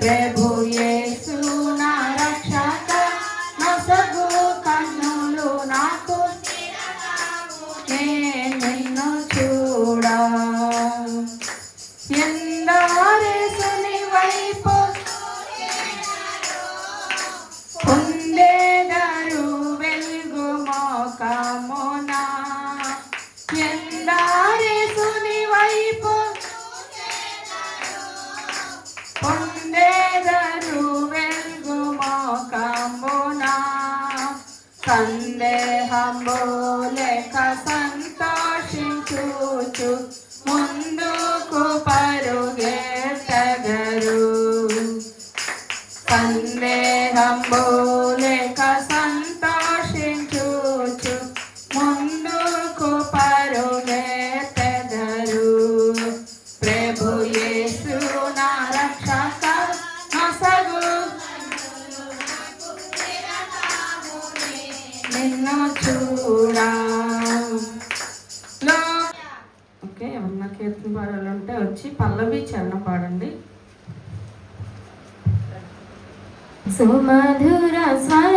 ప్రభు యేసు లేక సంతోషించుచు ముందుకు పరుగెత్తగరు ప్రభు యేసు నా రక్షక నొసగు నిన్ను చూడా. ఓకే ఏమన్నా కీర్తన పాడాలంటే వచ్చి పల్లవి చరణం పాడండి. సుమధుర casa. Né?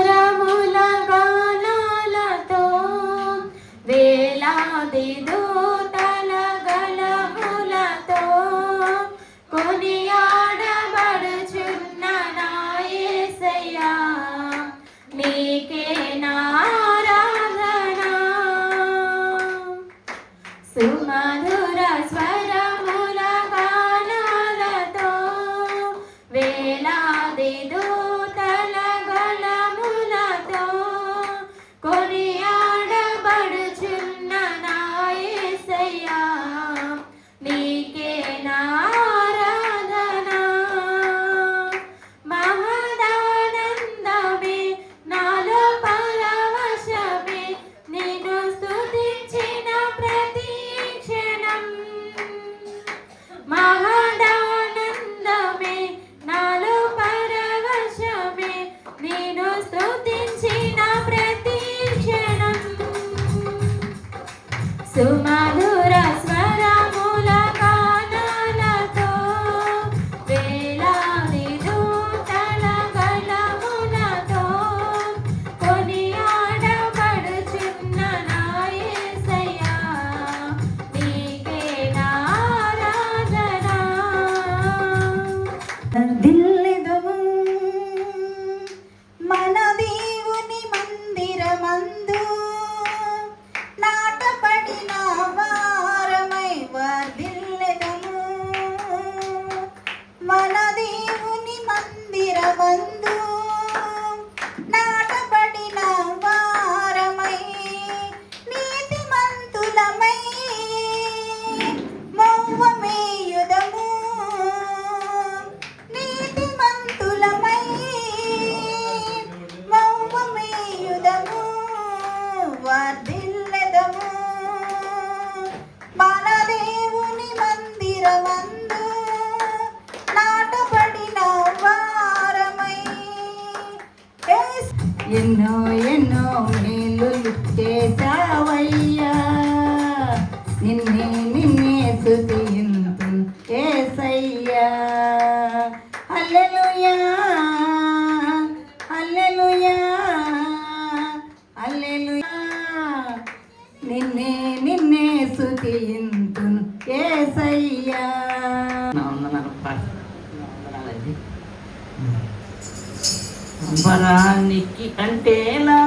సంబరానికి అంటేలా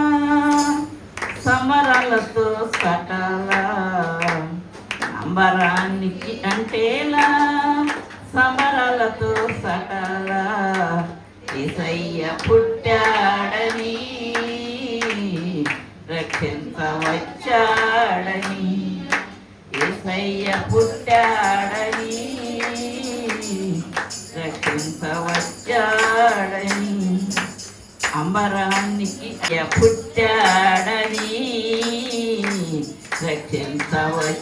సమరాలతో సటాలా అంబరానికి అంటేలా సమరాలతో సటాలా ఇసయ్య పుట్టాడని రక్షించవచ్చాడని ఏసయ్య పుట్టాడని రక్షించవచ్చాడని అంబరానికి పుట్టాడని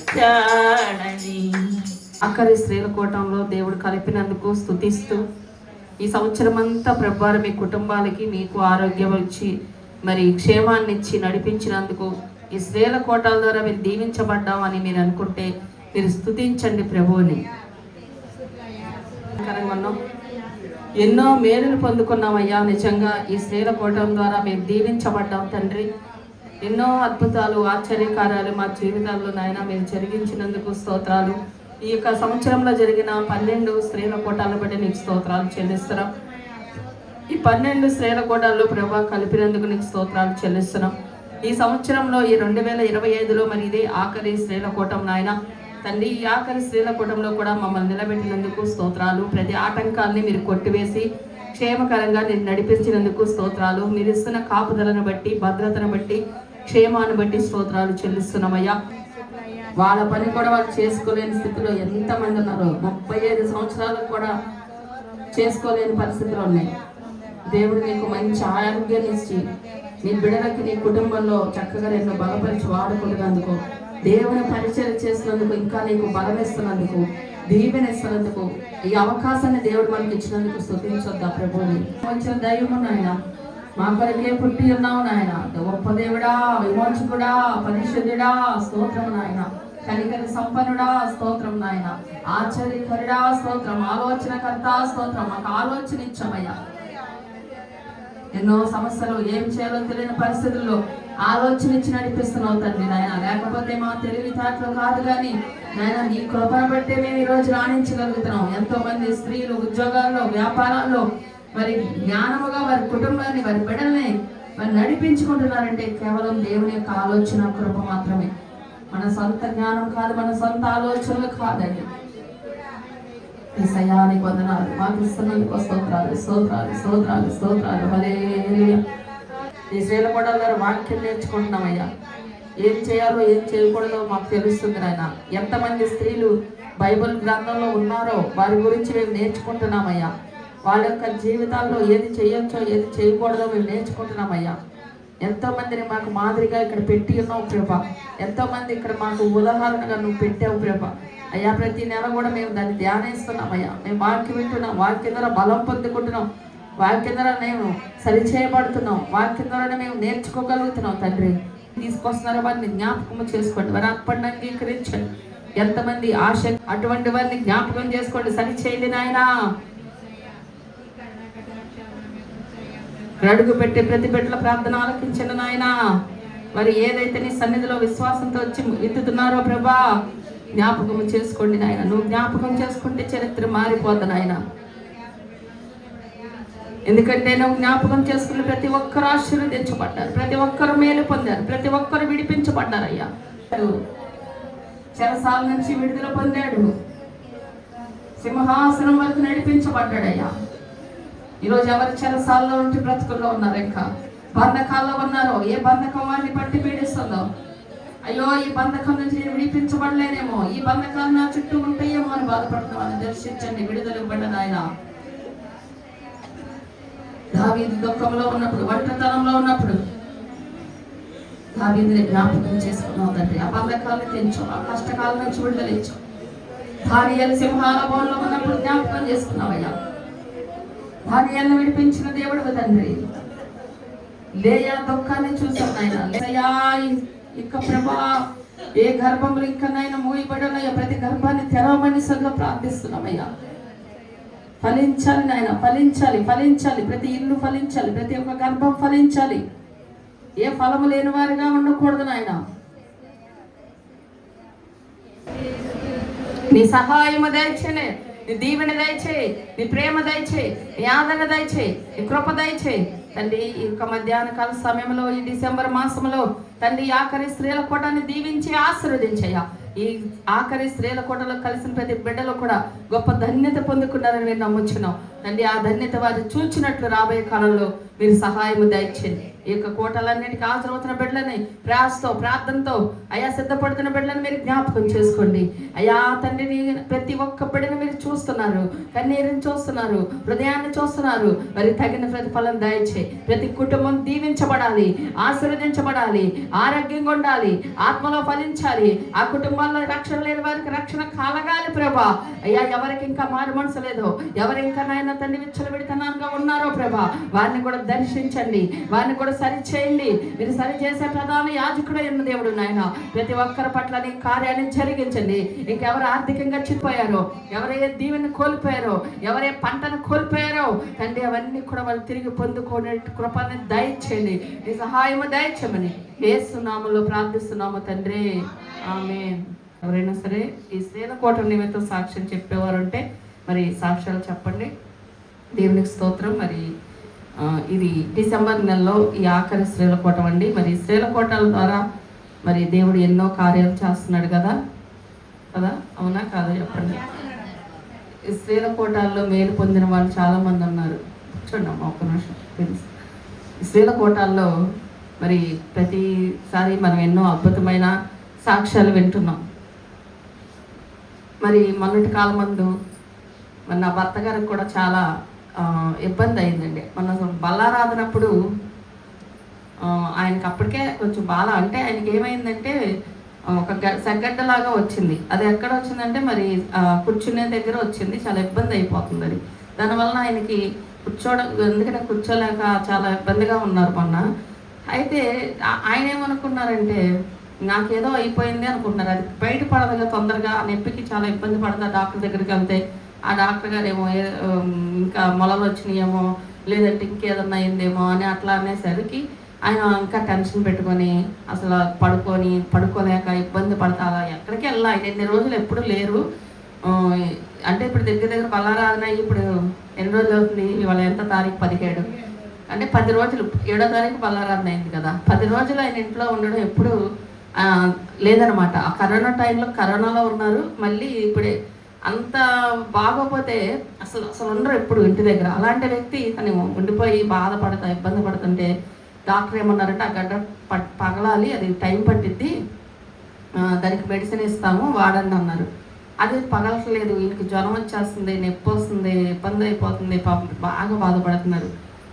రక్షించవచ్చాడని అక్కడి స్త్రీల కూటంలో దేవుడు కలిపినందుకు స్థుతిస్తూ ఈ సంవత్సరం అంతా ప్రభావం మీ కుటుంబాలకి మీకు ఆరోగ్యం ఇచ్చి మరి క్షేమాన్ని ఇచ్చి నడిపించినందుకు ఈ స్త్రీల కోటాల ద్వారా మీరు దీవించబడ్డామని మీరు అనుకుంటే మీరు స్థుతించండి ప్రభువుని. ఉన్నాం ఎన్నో మేలులు పొందుకున్నామయ్యా. నిజంగా ఈ స్త్రీల కూటం ద్వారా మేము దీవించబడ్డాం తండ్రి. ఎన్నో అద్భుతాలు ఆశ్చర్యకార్యాలు మా జీవితాల్లో నాయన మీరు జరిగించినందుకు స్తోత్రాలు. ఈ యొక్క సంవత్సరంలో జరిగిన పన్నెండు స్త్రీల కూటాలను బట్టి నీకు స్తోత్రాలు చెల్లిస్తున్నాం. ఈ పన్నెండు స్త్రీల కూటాల్లో ప్రభా కలిపినందుకు నీకు స్తోత్రాలు చెల్లిస్తున్నాం. ఈ సంవత్సరంలో ఈ రెండు వేల ఇరవై ఐదులో మరి ఇదే ఆఖరి స్త్రీల కూటం నాయన. తండ్రి ఈ ఆఖరి స్త్రీల కూటంలో కూడా మమ్మల్ని నిలబెట్టినందుకు స్తోత్రాలు. ప్రతి ఆటంకాల్ని మీరు కొట్టివేసి క్షేమకరంగా నేను నడిపించినందుకు స్తోత్రాలు. మీరు ఇస్తున్న కాపుదలను బట్టి భద్రతను బట్టి క్షేమాన్ని బట్టి స్తోత్రాలు చెల్లిస్తున్నామయ్యా. వాళ్ళ పని కూడా వాళ్ళు చేసుకోలేని స్థితిలో ఎంతమంది ఉన్నారో ముప్పై ఐదు సంవత్సరాలకు కూడా చేసుకోలేని పరిస్థితులు ఉన్నాయి. దేవుడు నీకు మంచి ఆరోగ్యాన్ని ఇచ్చి నీ బిడలకి నీ కుటుంబంలో చక్కగా నిన్ను బలపరిచి వాడుకుంటున్నందుకు దేవుని పరిచయం చేసినందుకు ఇంకా నీకు బలమేస్తున్నందుకు ఇస్తున్నందుకు ఇస్తున్నందుకు ఈ అవకాశాన్ని దేవుడు మనకి ఇచ్చినందుకు స్థుతించొద్దా ప్రభుని కొంచెం దైవం నాయన. మా కొరకే పుట్టి ఉన్నావు నాయన. గొప్ప దేవుడా విమోచకుడా పరిశుద్ధుడా స్తోత్రం నాయన. కనికర సంపన్నుడా స్తోత్రం నాయన. ఆశ్చర్యకరుడా స్తోత్రం. ఆలోచనకర్త స్తోత్రం. మాకు ఆలోచన ఇచ్చామయ్యా. ఎన్నో సమస్యలు ఏం చేయాలో తెలియని పరిస్థితుల్లో ఆలోచన ఇచ్చి నడిపిస్తున్నావు తండ్రి నాయన. లేకపోతే మా తెలివితేటలు కాదు కానీ నాయన నీ కృపను బట్టే మేము ఈ రోజు రాణించగలుగుతున్నాం. ఎంతో మంది స్త్రీలు ఉద్యోగాల్లో వ్యాపారాల్లో మరి జ్ఞానముగా వారి కుటుంబాన్ని వారి బిడ్డల్ని మరి నడిపించుకుంటున్నారంటే కేవలం దేవుని యొక్క ఆలోచన కృప మాత్రమే. మన సొంత జ్ఞానం కాదు మన సొంత ఆలోచనలు కాదండి. ఈ సయానికి వందనాలు మాకు ఇస్తున్నందుకు స్తోత్రాలు స్తోత్రాలు స్తోత్రాలు స్తోత్రాలు. హల్లెలూయా. ఈ స్త్రీల కూడా గారు వాక్యం నేర్చుకుంటున్నామయ్యా. ఏం చేయాలో ఏం చేయకూడదో మాకు తెలుస్తుంది నాయన. ఎంతమంది స్త్రీలు బైబిల్ గ్రంథంలో ఉన్నారో వారి గురించి మేము నేర్చుకుంటున్నామయ్యా. వాళ్ళ యొక్క జీవితాల్లో ఏది చేయొచ్చో ఏది చేయకూడదో మేము నేర్చుకుంటున్నామయ్యా. ఎంతో మందిని మాకు మాదిరిగా ఇక్కడ పెట్టి ఉన్నావు ప్రభ. ఎంతో మంది ఇక్కడ మాకు ఉదాహరణగా నువ్వు పెట్టావు ప్రభ. అయ్యా ప్రతి నెల కూడా మేము దాన్ని ధ్యానిస్తున్నాం అయ్యా. మేము వాక్యం వింటున్నాం వాక్యం ద్వారా బలం పొందుకుంటున్నాం. వాక్యం ద్వారా మేము సరిచేయబడుతున్నాం. వాక్యం ద్వారా మేము నేర్చుకోగలుగుతున్నాం తండ్రి. తీసుకొస్తున్నారో వారిని జ్ఞాపకం చేసుకోండి. వారి అప్పటి అంగీకరించండి. ఎంతమంది ఆశ అటువంటి వారిని జ్ఞాపకం చేసుకోండి. సరిచేయండి నాయనా. అడుగు పెట్టి ప్రతి బిడ్డల ప్రార్థన ఆలకించండి నాయన. మరి ఏదైతే నీ సన్నిధిలో విశ్వాసంతో వచ్చి ఎత్తుతున్నారో ప్రభా జ్ఞాపకం చేసుకోండి నాయన. నువ్వు జ్ఞాపకం చేసుకుంటే చరిత్ర మారిపోద్ది నాయన. ఎందుకంటే నువ్వు జ్ఞాపకం చేసుకుని ప్రతి ఒక్కరు ఆశీర్వదించబడ్డారు ప్రతి ఒక్కరు మేలు పొందారు ప్రతి ఒక్కరు విడిపించబడ్డారయ్యా. చెరసాల నుంచి విడుదల పొందాడు. సింహాసనం వరకు నడిపించబడ్డాడయ్యా. ఈరోజు ఎవరి చెరసాల్లో ఉంటే బ్రతుకుల్లో ఉన్నారు ఇంకా బంధకాల్లో ఉన్నారో? ఏ బంధకం వాడిని పట్టి పీడిస్తుందో? అయ్యో ఈ బంధకం నుంచి నేను విడిపించబడలేనేమో? ఈ బంధకాలు నా చుట్టూ ఉంటాయేమో అని బాధపడుతున్నామని దర్శించండి విడుదల ఇవ్వండి ఆయన దావీదు దుఃఖంలో ఉన్నప్పుడు ఒంటరితనంలో ఉన్నప్పుడు దావీదిని జ్ఞాపకం చేసుకున్నావు తండ్రి. ఆ బంధకాలను తెంచు ఆ కష్టకాల నుంచి విడుదల భార్యలు సింహాల బోన్లో ఉన్నప్పుడు జ్ఞాపకం చేసుకున్నావయ్యా. భార్యను విడిపించిన దేవుడు తండ్రి. లేయా దుఃఖాన్ని చూసాం ఆయన లేయా ఇక ప్రభా ఏ గర్భంలో ఇంకా నాయన మూయబడనయ్యా. ప్రతి గర్భాన్ని తెరవమని సరిగా ప్రార్థిస్తున్నామయ్యా. ఫలించాలి నాయన ఫలించాలి ఫలించాలి. ప్రతి ఇల్లు ఫలించాలి ప్రతి ఒక్క గర్భం ఫలించాలి. ఏ ఫలము లేని వారిగా ఉండకూడదు నాయన. నీ సహాయము దయచేనే నీ దీవెన దయచేయి నీ ప్రేమ దయచేయి నీ ఆదరణ దయచేయి నీ కృప దయచేయి తండ్రి ఈ యొక్క మధ్యాహ్న కాల సమయంలో ఈ డిసెంబర్ మాసంలో తండ్రి ఆఖరి స్త్రీల కోటాన్ని దీవించి ఆశీర్వదించయ్యా. ఈ ఆఖరి స్త్రీల కోటలో కలిసిన ప్రతి బిడ్డలు కూడా గొప్ప ధన్యత పొందుకున్నారని మేము నమ్ముచున్నాం. తండ్రి ఆ ధన్యత వారు చూచినట్లు రాబోయే కాలంలో మీరు సహాయము దయచేయండి. ఈ యొక్క కోటలన్నిటికీ హాజరవుతున్న బిడ్డలని ప్రయాసతో ప్రార్థనతో అయా సిద్ధపడుతున్న బిడ్డలను మీరు జ్ఞాపకం చేసుకోండి. అయా తండ్రిని ప్రతి ఒక్క బిడ్డను మీరు చూస్తున్నారు. కన్నీరుని చూస్తున్నారు. హృదయాన్ని చూస్తున్నారు. మరి తగిన ప్రతిఫలం దయచే ప్రతి కుటుంబం దీవించబడాలి ఆశీర్వదించబడాలి ఆరోగ్యంగా ఉండాలి ఆత్మలో ఫలించాలి. ఆ కుటుంబాల్లో రక్షణ లేని వారికి రక్షణ కలగాలి ప్రభా. అయ్యా ఎవరికి ఇంకా మారు మనసు లేదో. ఎవరు ఇంకా నాయన తండ్రి విచ్చలవిడితనంగా ఉన్నారో ప్రభా. వారిని కూడా దర్శించండి. వారిని కూడా సరి చేయండి. మీరు సరి చేసే ప్రధాన యాజకుడు ఉన్న దేవుడు నాయన. ప్రతి ఒక్కరి పట్ల నీ కార్యాన్ని జరిగించండి. ఇంకెవరు ఆర్థికంగా చిక్కిపోయారో ఎవరే దీవెని కోల్పోయారో ఎవరే పంటను కోల్పోయారో తండ్రి అవన్నీ కూడా వాళ్ళు తిరిగి పొందుకునే కృపని దయచేయండి. నీ సహాయము దయచేయమని ఏసునామలో ప్రార్థిస్తున్నాము తండ్రి. ఆమె ఎవరైనా సరే ఈ శ్రీలకోట నిమిత్తం సాక్ష్యం చెప్పేవారు ఉంటే మరి సాక్ష్యాలు చెప్పండి. దేవునికి స్తోత్రం. మరి ఇది డిసెంబర్ నెలలో ఈ ఆఖరి శ్రీలకోటం అండి. మరి శ్రీలకోటల ద్వారా మరి దేవుడు ఎన్నో కార్యాలు చేస్తున్నాడు కదా? కదా? అవునా కాదా చెప్పండి? ఈ శ్రీలకోటాల్లో మేలు పొందిన వాళ్ళు చాలామంది ఉన్నారు. చూడండి అమ్మ ఒక్క నిమిషం తెలుసు శ్రీలకోటాల్లో మరి ప్రతిసారి మనం ఎన్నో అద్భుతమైన సాక్ష్యాలు వింటున్నాం. మరి మొన్నటి కాలమందు మరి నా భర్త గారికి కూడా చాలా ఇబ్బంది అయిందండి. మన బల్లారాధనప్పుడు ఆ, ఆయనకి అప్పటికే కొంచెం బాధ అంటే ఆయనకి ఏమైందంటే ఒక గ- సెగ్గడ్డలాగా వచ్చింది. అది ఎక్కడ వచ్చిందంటే మరి కూర్చునే దగ్గర వచ్చింది. చాలా ఇబ్బంది అయిపోతుంది అది. దానివల్ల ఆయనకి కూర్చోడం ఎందుకంటే కూర్చోలేక చాలా ఇబ్బందిగా ఉన్నారు మొన్న. అయితే ఆయన ఏమనుకున్నారంటే నాకేదో అయిపోయింది అనుకుంటున్నారు. అది బయట పడదుగా తొందరగా నొప్పికి చాలా ఇబ్బంది పడతా డాక్టర్ దగ్గరికి వెళ్తే. ఆ డాక్టర్ గారు ఏమో ఏ- ఇంకా మొలలు వచ్చినాయేమో లేదంటే ఇంకేదన్నా అయిందేమో అని అట్లా అనేసరికి ఆయన ఇంకా టెన్షన్ పెట్టుకొని అసలు పడుకొని పడుకోలేక ఇబ్బంది పడతారా ఎక్కడికి వెళ్ళా ఎన్ని రోజులు ఎప్పుడు లేరు. అంటే ఇప్పుడు దగ్గర దగ్గర పల్లారాధన ఇప్పుడు ఎన్ని రోజులు అవుతుంది? ఇవాళ ఎంత తారీఖు? పదిహేడు. అంటే పది రోజులు ఏడో తారీఖు పల్లారాధన అయింది కదా. పది రోజులు ఆయన ఇంట్లో ఉండడం ఎప్పుడు లేదనమాట ఆ కరోనా టైంలో కరోనాలో ఉన్నారు. మళ్ళీ ఇప్పుడే అంత బాగోపోతే అసలు అసలు ఉండరు ఎప్పుడు ఇంటి దగ్గర. అలాంటి వ్యక్తి తను ఉండిపోయి బాధపడతా ఇబ్బంది పడుతుంటే డాక్టర్ ఏమన్నారంటే ఆ గడ్డ ప- పగలాలి అది టైం పట్టిద్ది. దానికి మెడిసిన్ ఇస్తాము వాడండి అన్నారు. అది పగలట్లేదు వీళ్ళకి జ్వరం వచ్చేస్తుంది నొప్పి వస్తుంది ఇబ్బంది అయిపోతుంది బాగా బాధపడుతున్నారు.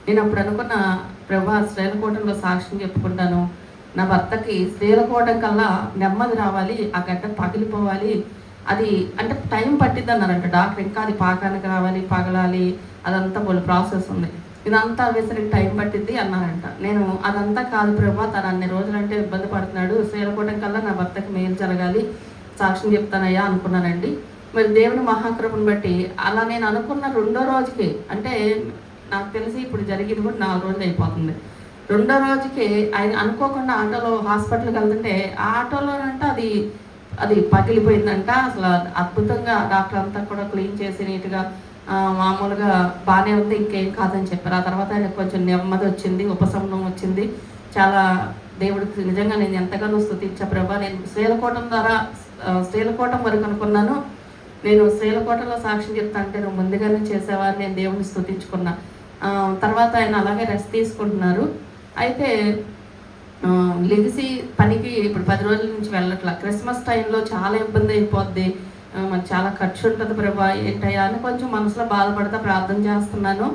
నేను అప్పుడు అనుకున్న ప్రభా శ్రీలకోటంలో సాక్ష్యం చెప్పుకుంటాను. నా భర్తకి శ్రీలకోటం కల్లా నెమ్మది రావాలి ఆ గడ్డ పగిలిపోవాలి. అది అంటే టైం పట్టిద్ది అన్నారంట డాక్టర్ ఇంకా అది పాకానికి రావాలి పగలాలి అదంతా వాళ్ళు ప్రాసెస్ ఉంది. ఇదంతా వేసరికి టైం పట్టిద్ది అన్నారంట. నేను అదంతా కాదు ప్రభా తను అన్ని రోజులంటే ఇబ్బంది పడుతున్నాడు. శ్రీలకోటం కల్లా నా భర్తకి మేలు జరగాలి సాక్ష్యం చెప్తానయ్యా అనుకున్నానండి. మరి దేవుని మహాకృపను బట్టి అలా నేను అనుకున్న రెండో రోజుకి అంటే నాకు తెలిసి ఇప్పుడు జరిగింది కూడా నాలుగు రోజులు అయిపోతుంది. రెండో రోజుకి ఆయన అనుకోకుండా ఆటోలో హాస్పిటల్కి వెళ్తుంటే ఆ ఆటోలోనంట అది అది పగిలిపోయిందంట. అసలు అద్భుతంగా డాక్టర్ అంతా కూడా క్లీన్ చేసి నీట్గా మామూలుగా బాగానే ఉంది ఇంకేం కాదని చెప్పారు. ఆ తర్వాత ఆయనకు కొంచెం నెమ్మది వచ్చింది ఉపశమనం వచ్చింది. చాలా దేవుడికి నిజంగా నేను ఎంతగానో స్థుతించా ప్రభా. నేను శ్రీలకోటం ద్వారా శ్రీలకోటం వరకు అనుకున్నాను. నేను శ్రీలకోటలో సాక్ష్యం చెప్తా అంటే నువ్వు ముందుగానే చేసేవారు నేను దేవుడిని స్థుతించుకున్నా తర్వాత ఆయన అలాగే రెస్ట్ తీసుకుంటున్నారు. అయితే లెగిసి పనికి ఇప్పుడు పది రోజుల నుంచి వెళ్ళట్లా. క్రిస్మస్ టైంలో చాలా ఇబ్బంది అయిపోద్ది. మరి చాలా ఖర్చు ఉంటుంది ప్రభా ఏంటయ్యా అని కొంచెం మనసులో బాధపడతా ప్రార్థన చేస్తున్నాను.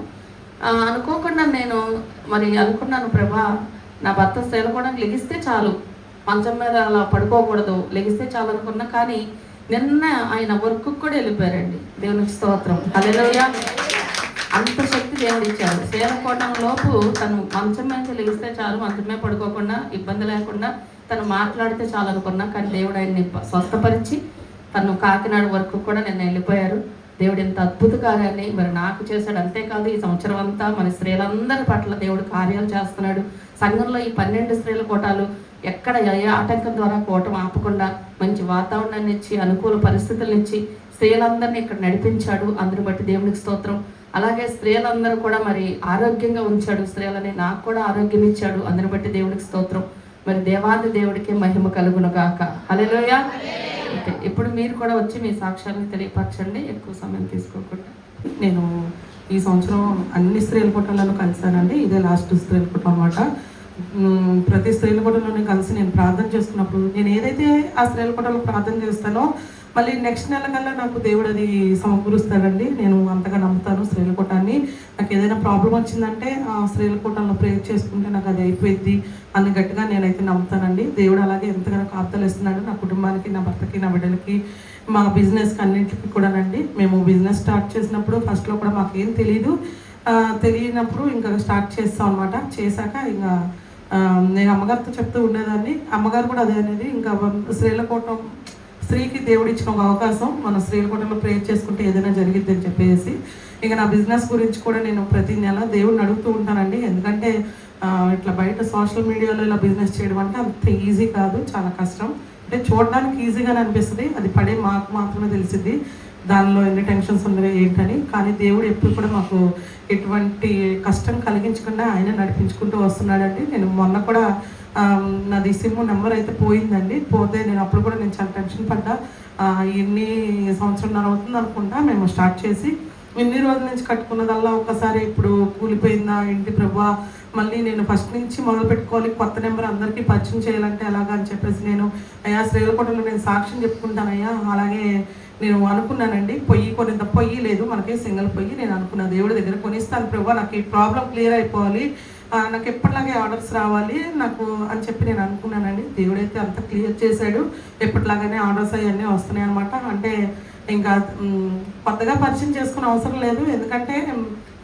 అనుకోకుండా నేను మరి అనుకున్నాను ప్రభా నా భర్త స్త్రీలు కూడా లెగిస్తే చాలు. మంచం మీద అలా పడుకోకూడదు లెగిస్తే చాలు అనుకున్నా కానీ నిన్న ఆయన వర్క్ కూడా వెళ్ళిపోయారండి. దేవునికి స్తోత్రం. హల్లెలూయా అంత శక్తి దేవుడు ఇచ్చాడు శ్రీలకోటం లోపు తను మంచం మీద లెగిస్తే చాలు మంచమే పడుకోకుండా ఇబ్బంది లేకుండా తను మాట్లాడితే చాలు అనుకున్నా కానీ దేవుడు ఆయన్ని స్వస్థపరిచి తను కాకినాడ వరకు కూడా నిన్న వెళ్ళిపోయారు. దేవుడు ఇంత అద్భుత కార్యాన్ని మరి నాకు చేశాడు. అంతేకాదు ఈ సంవత్సరం అంతా మన స్త్రీలందరి పట్ల దేవుడు కార్యాలు చేస్తున్నాడు. సంఘంలో ఈ పన్నెండు స్త్రీల కోటాలు ఎక్కడ ఏ ఆటంకం ద్వారా కోటం ఆపకుండా మంచి వాతావరణాన్ని ఇచ్చి అనుకూల పరిస్థితులను ఇచ్చి స్త్రీలందరినీ ఇక్కడ నడిపించాడు. అందుని బట్టి దేవునికి స్తోత్రం. అలాగే స్త్రీలందరూ కూడా మరి ఆరోగ్యంగా ఉంచాడు. స్త్రీలని నాకు కూడా ఆరోగ్యం ఇచ్చాడు. అందరి బట్టి దేవునికి స్తోత్రం. మరి దేవాది దేవుడికి మహిమ కలుగును గాక. హల్లెలూయా. ఓకే. ఇప్పుడు మీరు కూడా వచ్చి మీ సాక్ష్యాన్ని తెలియపరచండి. ఎక్కువ సమయం తీసుకోకుండా. నేను ఈ సంవత్సరం అన్ని స్త్రీల పుట్టలను కలిశానండి. ఇదే లాస్ట్ స్త్రీల కుటుంబం అనమాట ప్రతి స్త్రీల పుట్టలను కలిసి నేను ప్రార్థన చేసుకున్నప్పుడు నేను ఏదైతే ఆ స్త్రీల పుట్టలు ప్రార్థన చేస్తానో మళ్ళీ నెక్స్ట్ నెల కల్లా నాకు దేవుడు అది సమకూరుస్తాడండి. నేను అంతగా నమ్ముతాను శ్రీలకోటాన్ని. నాకు ఏదైనా ప్రాబ్లం వచ్చిందంటే ఆ శ్రీలకోటంలో ప్రేర్ చేసుకుంటే నాకు అది అయిపోయింది అని గట్టిగా నేనైతే నమ్ముతానండి. దేవుడు అలాగే ఎంతగానో కాపుతలు ఇస్తున్నాడు నా కుటుంబానికి నా భర్తకి నా బిడ్డలకి మా బిజినెస్కి అన్నింటికి కూడానండి. మేము బిజినెస్ స్టార్ట్ చేసినప్పుడు ఫస్ట్లో కూడా మాకేం తెలియదు తెలియనప్పుడు ఇంకా స్టార్ట్ చేస్తాం అనమాట చేశాక ఇంకా నేను అమ్మగారితో చెప్తూ ఉండేదాన్ని. అమ్మగారు కూడా అదే అనేది ఇంకా శ్రీలకోటం స్త్రీకి దేవుడు ఇచ్చిన ఒక అవకాశం. మన శ్రీలకోటంలో ప్రేయర్ చేసుకుంటే ఏదైనా జరిగిద్ది అని చెప్పేసి. ఇంకా నా బిజినెస్ గురించి కూడా నేను ప్రతి నెల దేవుడిని అడుగుతూ ఉంటానండి. ఎందుకంటే ఇట్లా బయట సోషల్ మీడియాలో ఇలా బిజినెస్ చేయడం అంటే అంత ఈజీ కాదు చాలా కష్టం. అంటే చూడడానికి ఈజీగానే అనిపిస్తుంది. అది పడే మాకు మాత్రమే తెలిసింది దానిలో ఎన్ని టెన్షన్స్ ఉన్నాయి ఏంటని. కానీ దేవుడు ఎప్పుడు కూడా మాకు ఎటువంటి కష్టం కలిగించకుండా ఆయన నడిపించుకుంటూ వస్తున్నాడండి. నేను మొన్న కూడా నాది సిమ్ నెంబర్ అయితే పోయిందండి. పోతే నేను అప్పుడు కూడా నేను చాలా టెన్షన్ పడ్డా. ఎన్ని సంవత్సరంన్నర అవుతుంది అనుకుంటా మేము స్టార్ట్ చేసి ఇన్ని రోజుల నుంచి కట్టుకున్నదల్లా ఒకసారి ఇప్పుడు కూలిపోయిందా ఏంటి ప్రభా? మళ్ళీ నేను ఫస్ట్ నుంచి మొదలు పెట్టుకోవాలి కొత్త నెంబర్ అందరికీ పరిచయం చేయాలంటే ఎలాగా అని చెప్పేసి నేను అయ్యా శ్రీలకోటలో నేను సాక్ష్యం చెప్పుకుంటానయ్యా అలాగే నేను అనుకున్నానండి. పొయ్యి కొనింత పొయ్యి లేదు మనకి సింగిల్ పొయ్యి నేను అనుకున్నా దేవుడి దగ్గర కొనిస్తాను ప్రభు నాకు ఈ ప్రాబ్లం క్లియర్ అయిపోవాలి. నాకు ఎప్పటిలాగే ఆర్డర్స్ రావాలి నాకు అని చెప్పి నేను అనుకున్నానండి. దేవుడైతే అంత క్లియర్ చేశాడు. ఎప్పటిలాగానే ఆర్డర్స్ అవన్నీ వస్తున్నాయి అనమాట అంటే ఇంకా కొత్తగా పరిచయం చేసుకునే అవసరం లేదు. ఎందుకంటే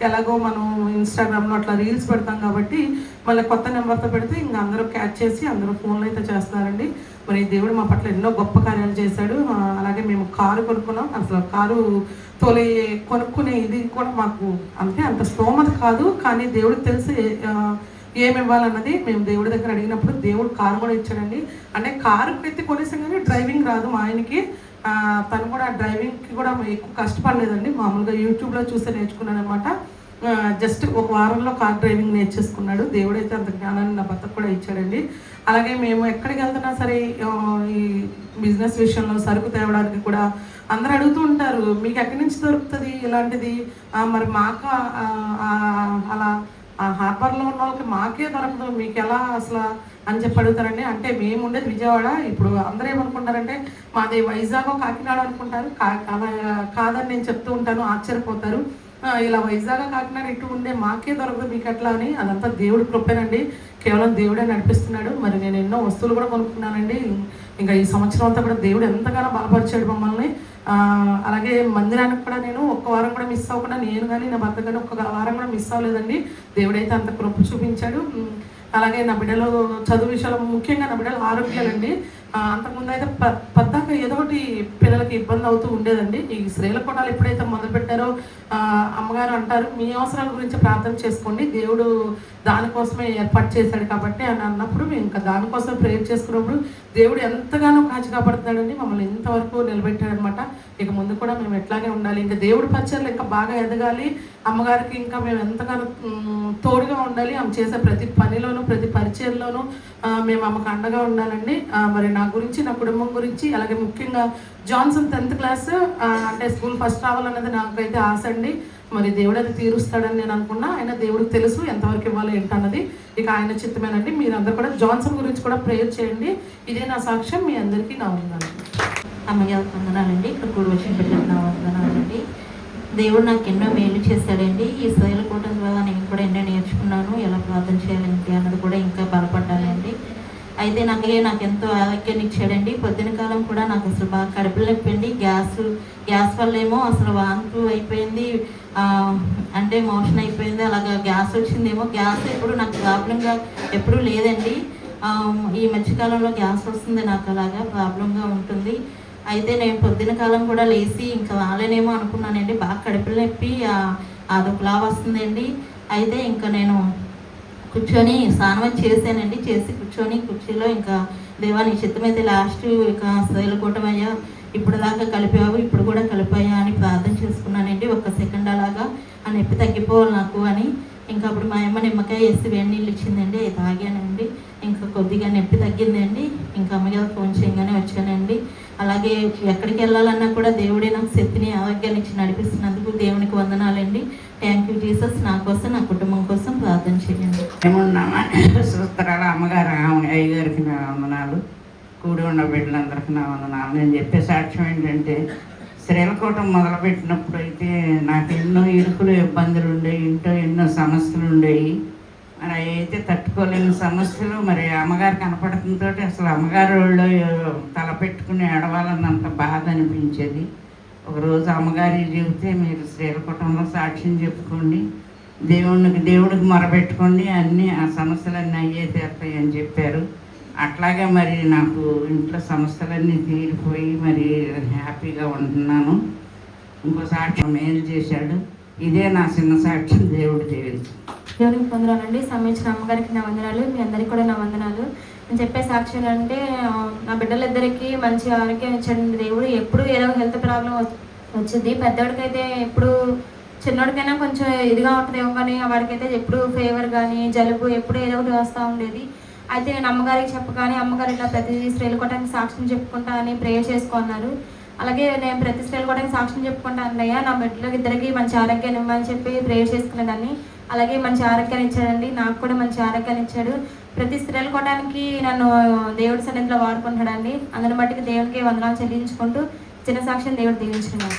ఎలాగో మనం ఇన్స్టాగ్రామ్లో అట్లా రీల్స్ పెడతాం కాబట్టి మళ్ళీ కొత్త నెంబర్తో పెడితే ఇంకా అందరూ క్యాచ్ చేసి అందరూ ఫోన్లు అయితే చేస్తున్నారండి. మరి దేవుడు మా పట్ల ఎన్నో గొప్ప కార్యాలు చేశాడు. అలాగే మేము కారు కొనుక్కున్నాం. అసలు కారు తొలి కొనుక్కునే ఇది కూడా మాకు అంతే అంత స్తోమత కాదు. కానీ దేవుడికి తెలిసి ఏమి ఇవ్వాలన్నది మేము దేవుడి దగ్గర అడిగినప్పుడు దేవుడు కారు కూడా ఇచ్చాడండి. అంటే కారు పెట్టి కొనేసాం కానీ డ్రైవింగ్ రాదు మా ఆయనకి. తను కూడా డ్రైవింగ్కి కూడా ఎక్కువ కష్టపడలేదండి. మామూలుగా యూట్యూబ్లో చూసి నేర్చుకున్నాను అనమాట జస్ట్ ఒక వారంలో కార్ డ్రైవింగ్ నేర్చేసుకున్నాడు. దేవుడైతే అంత జ్ఞానాన్ని నా భర్తకు కూడా ఇచ్చాడండి. అలాగే మేము ఎక్కడికి వెళ్తున్నా సరే ఈ బిజినెస్ విషయంలో సరుకు తేవడానికి కూడా అందరు అడుగుతూ ఉంటారు మీకు ఎక్కడి నుంచి దొరుకుతుంది? ఇలాంటిది? మరి మాకు అలా ఆ హార్బర్లో ఉన్న వాళ్ళకి మాకే దొరకదు. మీకు ఎలా అసలు? అని చెప్పి అడుగుతారండి. అంటే మేము ఉండేది విజయవాడ. ఇప్పుడు అందరూ ఏమనుకుంటారంటే మాది వైజాగ్ కాకినాడ అనుకుంటారు. కా అలా కాదని నేను చెప్తూ ఉంటాను. ఆశ్చర్యపోతారు. ఇలా వైజాగ్ కాకినాడ ఇటు ఉండే మాకే దొరకదు మీకు ఎట్లా అని అదంతా దేవుడి కృపేనండి. కేవలం దేవుడే నడిపిస్తున్నాడు. మరి నేను ఎన్నో వస్తువులు కూడా కొనుక్కున్నానండి. ఇంకా ఈ సంవత్సరం అంతా కూడా దేవుడు ఎంతగానో బలపరిచాడు మమ్మల్ని. అలాగే మందిరానికి కూడా నేను ఒక్క వారం కూడా మిస్ అవ్వకుండా నేను కానీ నా భర్త కానీ ఒక్క వారం కూడా మిస్ అవ్వలేదండి. దేవుడైతే అంత కృప చూపించాడు. అలాగే నా బిడ్డలు చదువు విషయాలు ముఖ్యంగా నా బిడ్డలు ఆరోగ్యాలండి. అంతకుముందు అయితే పద్దాక ఏదో ఒకటి పిల్లలకి ఇబ్బంది అవుతూ ఉండేదండి. ఈ స్త్రీల కోటాలు ఎప్పుడైతే మొదలుపెట్టారో అమ్మగారు అంటారు మీ అవసరాల గురించి ప్రార్థన చేసుకోండి. దేవుడు దానికోసమే ఏర్పాటు చేశాడు కాబట్టి అని అన్నప్పుడు మేము ఇంకా దానికోసం ప్రేయర్ చేసుకున్నప్పుడు దేవుడు ఎంతగానో కాచి కాపాడుతున్నాడండి. మమ్మల్ని ఇంతవరకు నిలబెట్టాడనమాట. ఇక ముందు కూడా మేము ఎట్లాగే ఉండాలి. ఇంకా దేవుడి పరిచయలు ఇంకా బాగా ఎదగాలి. అమ్మగారికి ఇంకా మేము ఎంతగానో తోడుగా ఉండాలి. ఆమె చేసే ప్రతి పనిలోనూ ప్రతి పరిచయంలోనూ మేము ఆమెకు అండగా ఉండాలండి. మరి మరి నా గురించి నా కుటుంబం గురించి అలాగే ముఖ్యంగా జాన్సన్ టెన్త్ క్లాస్ అంటే స్కూల్ ఫస్ట్ రావాలన్నది నాకైతే ఆశ అండి. మరి దేవుడు అది తీరుస్తాడని నేను అనుకున్నా. ఆయన దేవుడికి తెలుసు ఎంతవరకు ఇవ్వాలి ఏంటన్నది. ఇక ఆయన చిత్తమేనండి. మీరందరూ కూడా జాన్సన్ గురించి కూడా ప్రేయర్ చేయండి. ఇదే నా సాక్ష్యం. మీ అందరికీ నా ఉన్నాను అమ్మగారి వందనాలండి. ఇక్కడ కూడి వచ్చిన బిడ్డలకు నా వందనాలండి. దేవుడు నాకు ఎన్నో మేలు చేశాడండి. ఈ శైల కూటం ద్వారా నేను కూడా ఎన్నో నేర్చుకున్నాను. ఎలా ప్రార్థన చేయాలండి అన్నది కూడా ఇంకా బలపడ్డానండి. అయితే నాకు నాకు ఎంతో ఆరోగ్యాన్ని ఇచ్చాడండి పొద్దున కాలం కూడా నాకు అసలు బాగా కడుపులు నొప్పండి గ్యాస్ గ్యాస్ వల్ల ఏమో అసలు వాంతు అయిపోయింది. అంటే మోషన్ అయిపోయింది అలాగా గ్యాస్ వచ్చిందేమో. గ్యాస్ ఎప్పుడు నాకు ప్రాబ్లంగా ఎప్పుడూ లేదండి. ఈ మధ్యకాలంలో గ్యాస్ వస్తుంది నాకు అలాగా ప్రాబ్లంగా ఉంటుంది. అయితే నేను పొద్దున కాలం కూడా లేచి ఇంకా రాలేనేమో అనుకున్నానండి. బాగా కడుపులు నొప్పి అదొకలా వస్తుందండి. అయితే ఇంకా నేను కూర్చొని స్నానం చేశానండి చేసి కూర్చొని కుర్చీలో ఇంకా దేవా నీ చిత్తమైతే లాస్ట్ ఇక శైలకూటమయ్యా ఇప్పుడు దాకా కలిపావు ఇప్పుడు కూడా కలిపాయా అని ప్రార్థన చేసుకున్నానండి. ఒక సెకండ్ అలాగా ఆ నొప్పి తగ్గిపోవాలి నాకు అని. ఇంకా అప్పుడు మా అమ్మ నిమ్మకాయ వేసి వేడి నీళ్ళు ఇచ్చిందండి అది తాగానండి. ఇంకా కొద్దిగా నొప్పి తగ్గిందండి. ఇంకా అమ్మగారు ఫోన్ చేయగానే వచ్చానండి. అలాగే ఎక్కడికి వెళ్ళాలన్నా కూడా దేవుడే నాకు శక్తిని ఆరోగ్యాన్ని ఇచ్చి నడిపిస్తున్నందుకు దేవునికి వందనాలండి. థ్యాంక్ యూ జీసస్ నా కోసం నా కుటుంబం కోసం ప్రార్థన చేయండి. ఏమున్నామా? సూత్రాల అమ్మగారు అయ్యగారికి నా వందనాలు. కూడి ఉన్న బిడ్డలందరికీ నా వందనాలు. నేను చెప్పే సాక్ష్యం ఏంటంటే శ్రీలకోటం మొదలుపెట్టినప్పుడు అయితే నాకు ఎన్నో ఇరుకులు ఇబ్బందులు ఉండేవి ఇంట్లో ఎన్నో సమస్యలు ఉండేవి. మరి అయితే తట్టుకోలేని సమస్యలు. మరి అమ్మగారు కనపడటంతో అసలు అమ్మగారు వాళ్ళు ఏడవాలన్నంత బాధ అనిపించేది. ఒకరోజు అమ్మగారి చెబితే మీరు శ్రీలకోటంలో సాక్ష్యం చెప్పుకోండి. దేవునికి దేవుడికి మొరపెట్టుకోండి అన్నీ ఆ సమస్యలన్నీ అయ్యే తీరుతాయి అని చెప్పారు. అట్లాగే మరి నాకు ఇంట్లో సమస్యలన్నీ తీరిపోయి మరి హ్యాపీగా ఉంటున్నాను. ఇంకో సాక్ష్యం మేలు చేశాడు. ఇదే నా చిన్న సాక్ష్యం దేవుడు దీవించు దేవునికి వందనాలండి సంబంధించిన అమ్మగారికి నా వందనాలు. మీ అందరికీ కూడా నా వందనాలు. నేను చెప్పే సాక్ష్యాలు అంటే నా బిడ్డలిద్దరికీ మంచి ఆరోగ్యం ఇచ్చాడండి దేవుడు. ఎప్పుడు ఏదో హెల్త్ ప్రాబ్లం వచ్చింది. పెద్దవాడికైతే ఎప్పుడు చిన్నోడికైనా కొంచెం ఇదిగా ఉంటుందేమో కానీ వాడికైతే ఎప్పుడు ఫీవర్ కానీ జలుబు ఎప్పుడు ఏదో ఒకటి వస్తూ ఉండేది. అయితే నేను అమ్మగారికి చెప్పగానే అమ్మగారు ఇట్లా ప్రతి స్త్రీలు కొట్టడానికి సాక్ష్యం చెప్పుకుంటా అని ప్రేయర్ చేసుకున్నారు. అలాగే నేను ప్రతి స్త్రీలు కూడా సాక్ష్యం చెప్పుకుంటా అన్నయ్య నా బిడ్డలకి ఇద్దరికి మంచి ఆరోగ్యాన్ని ఇవ్వమని చెప్పి ప్రేయర్ చేసుకునేదాన్ని. అలాగే మంచి ఆరోగ్యాన్ని ఇచ్చాడండి నాకు కూడా మంచి ఆరోగ్యాన్ని ఇచ్చాడు. ప్రతి స్త్రీలు కొట్టడానికి నన్ను దేవుడి సన్నిధిలో వాడుకుంటాడండి అందరి మట్టికి దేవుడికి వందనాలు చెల్లించుకుంటూ చిన్న సాక్ష్యం దేవుడు దీవించుకున్నాను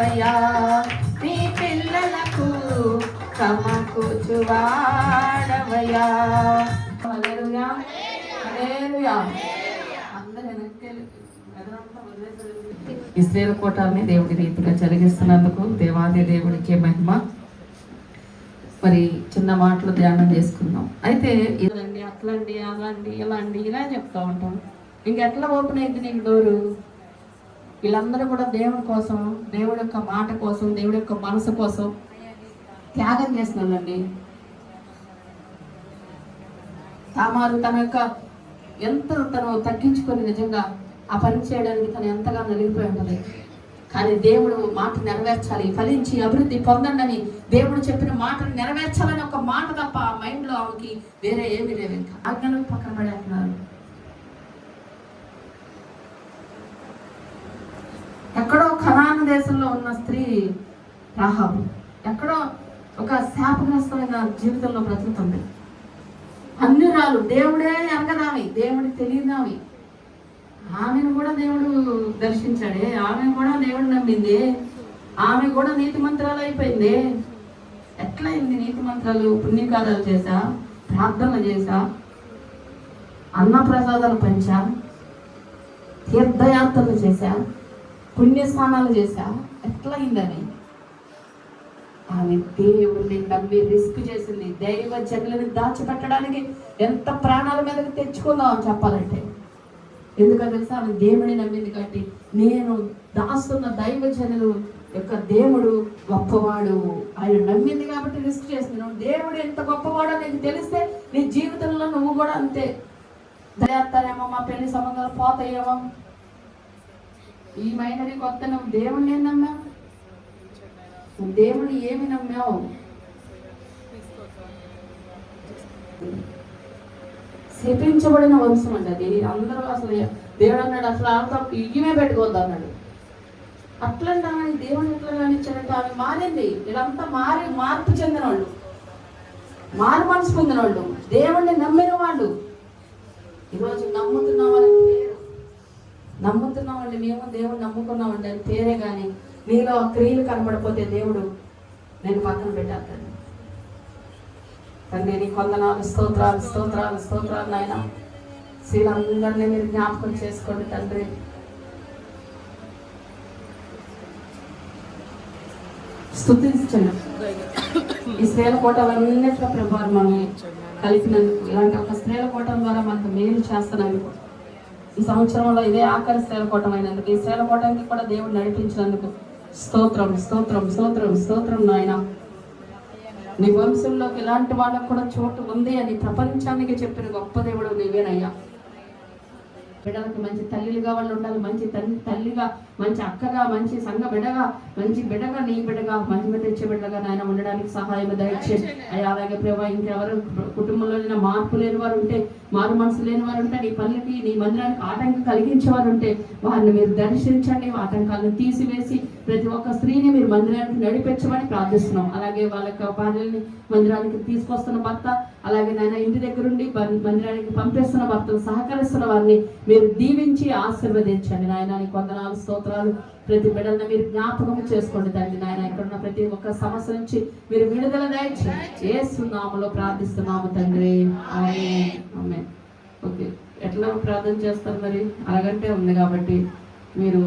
సమకూర్చువాడవయ్యా మీ పిల్లలకు సమకూర్చువాడవయ్యా. హల్లెలూయా హల్లెలూయా అందరూ వెనక్కి వెళ్ళి ఎదురంతా దేవుడి రీతిగా జరిగిస్తున్నందుకు దేవాది దేవుడికే మహిమ. మరి చిన్న మాటలు ధ్యానం చేసుకుందాం. అయితే ఇదండి అట్లండి అలాంటి ఇలా అండి ఇలా చెప్తా ఉంటాం. ఇంకెట్లా ఓపెన్ అయింది నీకు డోరు? వీళ్ళందరూ కూడా దేవుడి కోసం దేవుడి యొక్క మాట కోసం దేవుడి యొక్క మనసు కోసం త్యాగం చేస్తున్నారండి. తామారు తన యొక్క ఎంత తను తగ్గించుకొని నిజంగా ఆ పని చేయడానికి తను ఎంతగా నలిగిపోయి ఉంటుంది. కానీ దేవుడు మాట నెరవేర్చాలి. ఫలించి అభివృద్ధి పొందండి అని దేవుడు చెప్పిన మాటను నెరవేర్చాలని ఒక మాట తప్ప ఆ మైండ్లో ఆమెకి వేరే ఏమీ లేవు ఇంకా. ఆజ్ఞలు పక్కన పడేస్తున్నారు. ఎక్కడో ఖనాన్ దేశంలో ఉన్న స్త్రీ రాహాబు. ఎక్కడో ఒక శాపగ్రస్తమైన జీవితంలో బ్రతుకుతుంది. అన్యురాలు దేవుడే ఎరగదామి దేవుడికి తెలియదామి. ఆమెను కూడా దేవుడు దర్శించాడే ఆమె కూడా దేవుడు నమ్మింది ఆమె కూడా నీతి మంత్రాలు అయిపోయింది. ఎట్లయింది నీతి మంత్రాలు పుణ్యకారాలు చేశా ప్రార్థనలు చేశా అన్నప్రసాదాలు పంచా తీర్థయాత్రలు చేశా? పుణ్యస్నానాలు చేశా. ఎట్లయిందని? ఆమె దేవుణ్ణి నమ్మి రిస్క్ చేసింది. దైవ జనులను దాచిపెట్టడానికి ఎంత ప్రాణాల మీదకి తెచ్చుకుందాం అని చెప్పాలంటే. ఎందుకంటే తెలుసా? ఆమె దేవుని నమ్మింది కాబట్టి నేను దాస్తున్న దైవ జనులు యొక్క దేవుడు గొప్పవాడు. ఆయన నమ్మింది కాబట్టి రిస్క్ చేసింది. దేవుడు ఎంత గొప్పవాడో నీకు తెలిస్తే నీ జీవితంలో నువ్వు కూడా అంతే. దయాత్తారేమో మా పెళ్ళి సంబంధాలు పోతాయేమో. ఈ మైనరి కొత్త నువ్వు దేవుణ్ణి ఏం నమ్మావు? నువ్వు దేవుని ఏమి నమ్మావు? శపించబడిన వంశం అండి అది అందరూ అసలు దేవుడు అన్నాడు అసలు ఆమెతో ఇయ్యమే పెట్టుకోవద్దు అన్నాడు. అట్లంటే ఆమె దేవుని ఎట్లా కానిచ్చాడంటే ఆమె మారింది. వీళ్ళంతా మారి మార్పు చెందిన వాళ్ళు మారు మనసు పొందిన వాళ్ళు దేవుణ్ణి నమ్మిన వాళ్ళు. ఈరోజు నమ్ముతున్న నమ్ముతున్నామండి మేము దేవుడు నమ్ముకున్నామండి అని పేరే కానీ నీలో ఆ క్రియలు కనబడిపోతే దేవుడు నేను పక్కన పెట్టేస్తాను తండ్రి నీ కొందనాలు స్తోత్రాలు స్తోత్రాలు స్తోత్రాలు నాయన. స్త్రీలందరినీ మీరు జ్ఞాపకం చేసుకోండి తండ్రి. స్థుతించండి ఈ స్త్రీల కోటలన్నింటిలో ప్రభావం మనం కలిపినందుకు ఇలాంటి ఒక స్త్రీల కోటం ద్వారా మనకు మేలు చేస్తున్నందుకు. ఈ సంవత్సరంలో ఇదే ఆఖరి స్త్రీల అయినందుకు ఈ స్త్రీల కూడా దేవుడు నడిపించినందుకు స్తోత్రం స్తోత్రం స్తోత్రం స్తోత్రం నాయన. నీ వంశంలోకి ఇలాంటి వాళ్ళకు కూడా చోటు ఉంది అని ప్రపంచానికి చెప్పిన గొప్ప దేవుడు నీవేనయ్యా. బిడ్డలకు మంచి తల్లిగా వాళ్ళు ఉండాలి మంచి తల్లి తల్లిగా మంచి అక్కగా మంచి సంఘ బిడ్డగా మంచి బిడ్డగా నీ బిడ్డగా మంచి బిడ్డ ఇచ్చే బిడ్డగా నాయన ఉండడానికి సహాయం దయచేసి అయ్యా అలాగే ప్రభా ఇంకెవరు కుటుంబంలో మార్పు లేని వారు ఉంటే మారు మనసు లేని వారు ఉంటే నీ పనులకి నీ మందిరానికి ఆటంకం కలిగించే వారు ఉంటే వారిని మీరు దర్శించండి ఆటంకాలను తీసివేసి ప్రతి ఒక్క స్త్రీని మీరు మందిరానికి నడిపించమని ప్రార్థిస్తున్నాం. అలాగే వాళ్ళ యొక్క భార్యల్ని మందిరానికి తీసుకొస్తున్న భర్త అలాగే నాయన ఇంటి దగ్గరుండి మందిరానికి పంపిస్తున్న భక్తులు సహకరిస్తున్న వారిని మీరు దీవించి ఆశీర్వదించండి. నాయన నీ వందనాలు స్తోత్రాలు. ప్రతి బిడ్డలను మీరు జ్ఞాపకం చేసుకోండి తండ్రి నాయన. ఇక్కడ ఉన్న ప్రతి ఒక్క సమస్య నుంచి మీరు విడుదల చేస్తున్నాములో ఏసునామలో ప్రార్థిస్తున్నాము తండ్రి. ఆమేన్. ఓకే. ఎట్లా ప్రార్థన చేస్తారు మరి? అరగంటే ఉంది కాబట్టి మీరు